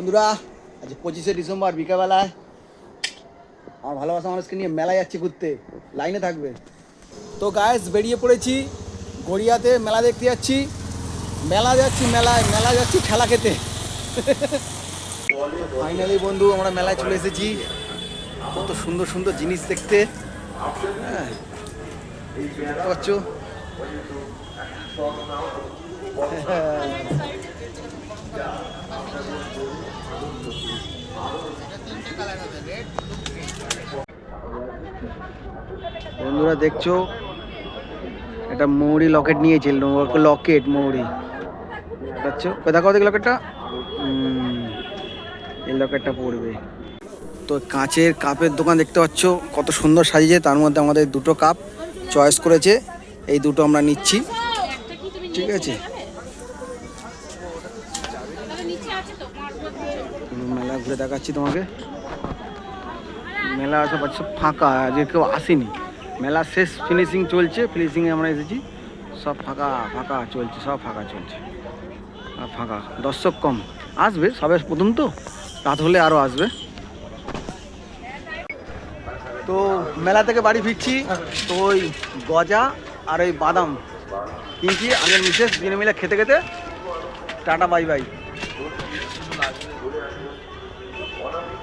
বন্ধুরা, আজ পঁচিশে ডিসেম্বর, বিকালবেলায় আমার ভালোবাসা মানুষকে নিয়ে মেলায় যাচ্ছি ঘুরতে। লাইনে থাকবে। তো গায়েস বেরিয়ে পড়েছি। গড়িয়াতে মেলা দেখতে যাচ্ছি। মেলা যাচ্ছি, মেলায়, মেলা যাচ্ছি খেলা খেতে। ফাইনালি বন্ধু, আমরা মেলায় চলে এসেছি। কত সুন্দর সুন্দর জিনিস দেখতে। হ্যাঁ পাচ্ছ? বন্ধুরা দেখছ? একটা মৌরি লকেট নিয়েছিল লকেট মৌরি। দেখছ? কোথা কোথা লকেটটা। এই লকেটটা পড়বে। তো কাঁচের কাপের দোকান দেখতে পাচ্ছ কত সুন্দর সাজিয়েছে। তার মধ্যে আমাদের দুটো কাপ চয়েস করেছে। এই দুটো আমরা নিচ্ছি। ঠিক আছে? মেলা ঘুরে দেখাচ্ছি তোমাকে। মেলা আশেপাশে সব ফাঁকা আজকে কেউ আসেনি। মেলা শেষ ফিনিশিং চলছে ফিনিশিংয়ে আমরা এসেছি। সব ফাঁকা ফাঁকা চলছে, সব ফাঁকা চলছে। ফাঁকা, দর্শক কম। আসবে, সবে প্রথম তো, রাত হলে আরও আসবে। তো মেলা থেকে বাড়ি ফিরছি, তো ওই গজা আর ওই বাদাম। কিনছি আগের মিসেস দিনে মিলে খেতে খেতে। Tata, bye bye.